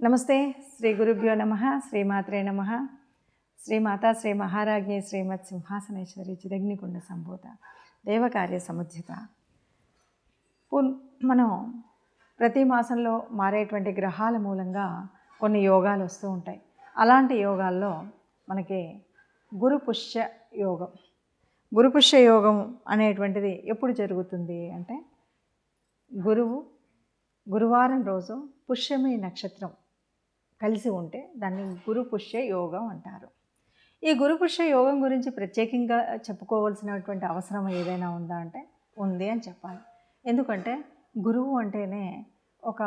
నమస్తే శ్రీ గురుభ్యో నమ శ్రీమాత్రే నమ. శ్రీమాత శ్రీ మహారాజ్ఞి శ్రీమత్ సింహాసనేశ్వరి చిదగ్నికుండ సంభూత దేవకార్య సముద్యత. పున్ మనం ప్రతి మాసంలో మారేటువంటి గ్రహాల మూలంగా కొన్ని యోగాలు వస్తూ ఉంటాయి. అలాంటి యోగాల్లో మనకి గురు పుష్య యోగం. గురుపుష్య యోగం అనేటువంటిది ఎప్పుడు జరుగుతుంది అంటే గురువు గురువారం రోజు పుష్యమి నక్షత్రం కలిసి ఉంటే దాన్ని గురు పుష్య యోగం అంటారు. ఈ గురు పుష్య యోగం గురించి ప్రత్యేకంగా చెప్పుకోవాల్సినటువంటి అవసరం ఏదైనా ఉందా అంటే ఉంది అని చెప్పాలి. ఎందుకంటే గురువు అంటేనే ఒక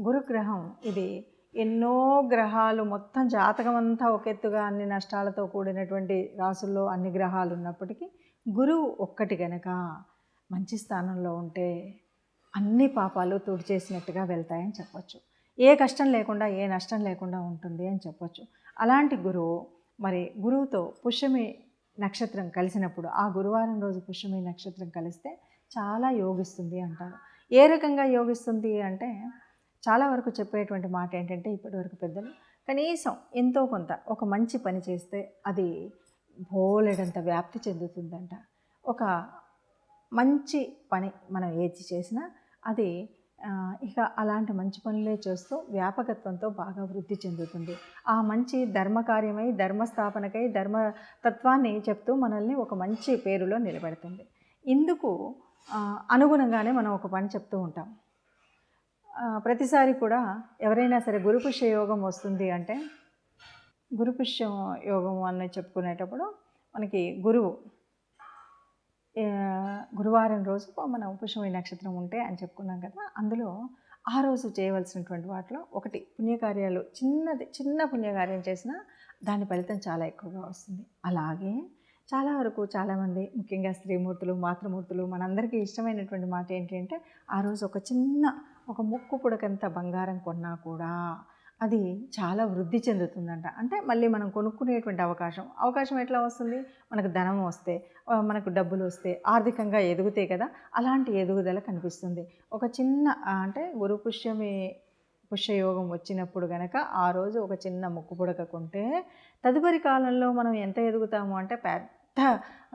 గురుగ్రహం. ఇది ఎన్నో గ్రహాలు మొత్తం జాతకం అంతా ఒక ఎత్తుగా అన్ని నష్టాలతో కూడినటువంటి రాసుల్లో అన్ని గ్రహాలు ఉన్నప్పటికీ గురువు ఒక్కటి గనక మంచి స్థానంలో ఉంటే అన్ని పాపాలు తుడిచేసినట్టుగా వెళ్తాయని చెప్పొచ్చు. ఏ కష్టం లేకుండా ఏ నష్టం లేకుండా ఉంటుంది అని చెప్పొచ్చు. అలాంటి గురువు మరి గురువుతో పుష్యమి నక్షత్రం కలిసినప్పుడు ఆ గురువారం రోజు పుష్యమి నక్షత్రం కలిస్తే చాలా యోగిస్తుంది అంటారు. ఏ రకంగా యోగిస్తుంది అంటే చాలా వరకు చెప్పేటువంటి మాట ఏంటంటే ఇప్పటివరకు పెద్దలు కనీసం ఎంతో కొంత ఒక మంచి పని చేస్తే అది బోలెడంత వ్యాప్తి చెందుతుందంట. ఒక మంచి పని మనం ఏది చేసినా అది ఇక అలాంటి మంచి పనులే చేస్తూ వ్యాపకత్వంతో బాగా వృద్ధి చెందుతుంది. ఆ మంచి ధర్మకార్యమై ధర్మస్థాపనకై ధర్మతత్వాన్ని చెప్తూ మనల్ని ఒక మంచి పేరులో నిలబెడుతుంది. ఇందుకు అనుగుణంగానే మనం ఒక పని చెప్తూ ఉంటాం. ప్రతిసారి కూడా ఎవరైనా సరే గురుపుష్య యోగం వస్తుంది అంటే గురుపుష్య యోగం అని చెప్పుకునేటప్పుడు మనకి గురువు గురువారం రోజు మనం పుష్యమి నక్షత్రం ఉంటే అని చెప్పుకున్నాం కదా అందులో ఆ రోజు చేయవలసినటువంటి వాటిలో ఒకటి పుణ్యకార్యాలు చిన్నది చిన్న పుణ్యకార్యం చేసినా దాని ఫలితం చాలా ఎక్కువగా వస్తుంది. అలాగే చాలా వరకు చాలామంది ముఖ్యంగా స్త్రీమూర్తులు మాతృమూర్తులు మనందరికీ ఇష్టమైనటువంటి మాట ఏంటంటే ఆ రోజు ఒక చిన్న ఒక ముక్కు పుడకంత బంగారం కొన్నా కూడా అది చాలా వృద్ధి చెందుతుందంట. అంటే మళ్ళీ మనం కొనుక్కునేటువంటి అవకాశం. అవకాశం ఎట్లా వస్తుంది? మనకు ధనం వస్తే మనకు డబ్బులు వస్తే ఆర్థికంగా ఎదుగుతాయి కదా అలాంటి ఎదుగుదల కనిపిస్తుంది. ఒక చిన్న అంటే గురుపుష్యమే పుష్యయోగం వచ్చినప్పుడు గనక ఆ రోజు ఒక చిన్న ముక్కు పుడక కొంటే తదుపరి కాలంలో మనం ఎంత ఎదుగుతాము అంటే పెద్ద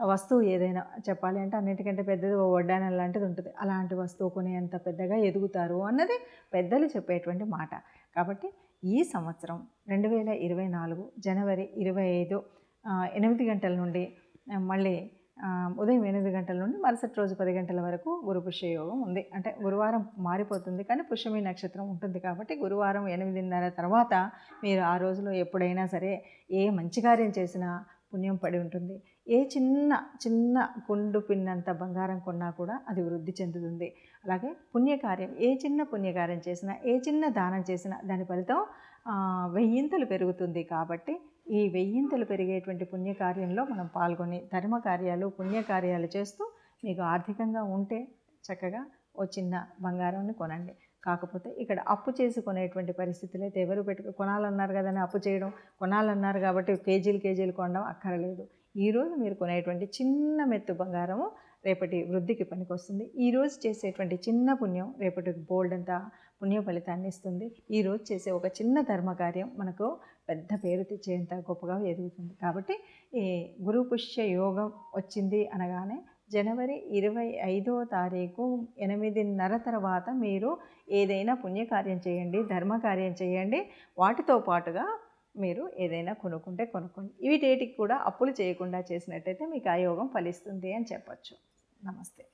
వస్తువు ఏదైనా చెప్పాలి అంటే అన్నిటికంటే పెద్దది ఓ వడ్డానం లాంటిది ఉంటుంది. అలాంటి వస్తువు కొనేంత పెద్దగా ఎదుగుతారు అన్నది పెద్దలు చెప్పేటువంటి మాట. కాబట్టి ఈ సంవత్సరం రెండు వేల ఇరవై నాలుగు జనవరి ఇరవై ఐదు ఎనిమిది గంటల నుండి మళ్ళీ ఉదయం ఎనిమిది గంటల నుండి మరుసటి రోజు పది గంటల వరకు గురు పుష్యయోగం ఉంది. అంటే గురువారం మారిపోతుంది కానీ పుష్యమి నక్షత్రం ఉంటుంది కాబట్టి గురువారం ఎనిమిదిన్నర తర్వాత మీరు ఆ రోజులో ఎప్పుడైనా సరే ఏ మంచి కార్యం చేసినా పుణ్యం పడి ఉంటుంది. ఏ చిన్న చిన్న గుండు పిన్నంత బంగారం కొన్నా కూడా అది వృద్ధి చెందుతుంది. అలాగే పుణ్యకార్యం ఏ చిన్న పుణ్యకార్యం చేసినా ఏ చిన్న దానం చేసినా దాని ఫలితం వెయ్యింతలు పెరుగుతుంది కాబట్టి ఈ వెయ్యింతలు పెరిగేటువంటి పుణ్యకార్యంలో మనం పాల్గొని ధర్మకార్యాలు పుణ్యకార్యాలు చేస్తూ మీకు ఆర్థికంగా ఉంటే చక్కగా ఓ చిన్న బంగారాన్ని కొనండి. కాకపోతే ఇక్కడ అప్పు చేసి కొనేటువంటి పరిస్థితులు అయితే ఎవరు పెట్టుకు కొనాలన్నారు కదని అప్పు చేయడం. కొనాలన్నారు కాబట్టి కేజీలు కేజీలు కొనడం అక్కరలేదు. ఈరోజు మీరు కొనేటువంటి చిన్న మెత్తు బంగారము రేపటి వృద్ధికి పనికొస్తుంది. ఈరోజు చేసేటువంటి చిన్న పుణ్యం రేపటి బోల్డ్ అంతా పుణ్య ఫలితాన్ని ఇస్తుంది. ఈరోజు చేసే ఒక చిన్న ధర్మకార్యం మనకు పెద్ద పేరు తెచ్చేంత గొప్పగా ఎదుగుతుంది. కాబట్టి ఈ గురు పుష్య యోగం వచ్చింది అనగానే జనవరి ఇరవై ఐదో తారీఖు ఎనిమిదిన్నర తర్వాత మీరు ఏదైనా పుణ్యకార్యం చేయండి ధర్మకార్యం చేయండి. వాటితో పాటుగా మీరు ఏదైనా కొనుక్కుంటే కొనుక్కోండి. వీటేటికి కూడా అప్పులు చేయకుండా చేసినట్టయితే మీకు ఆ యోగం ఫలిస్తుంది అని చెప్పచ్చు. నమస్తే.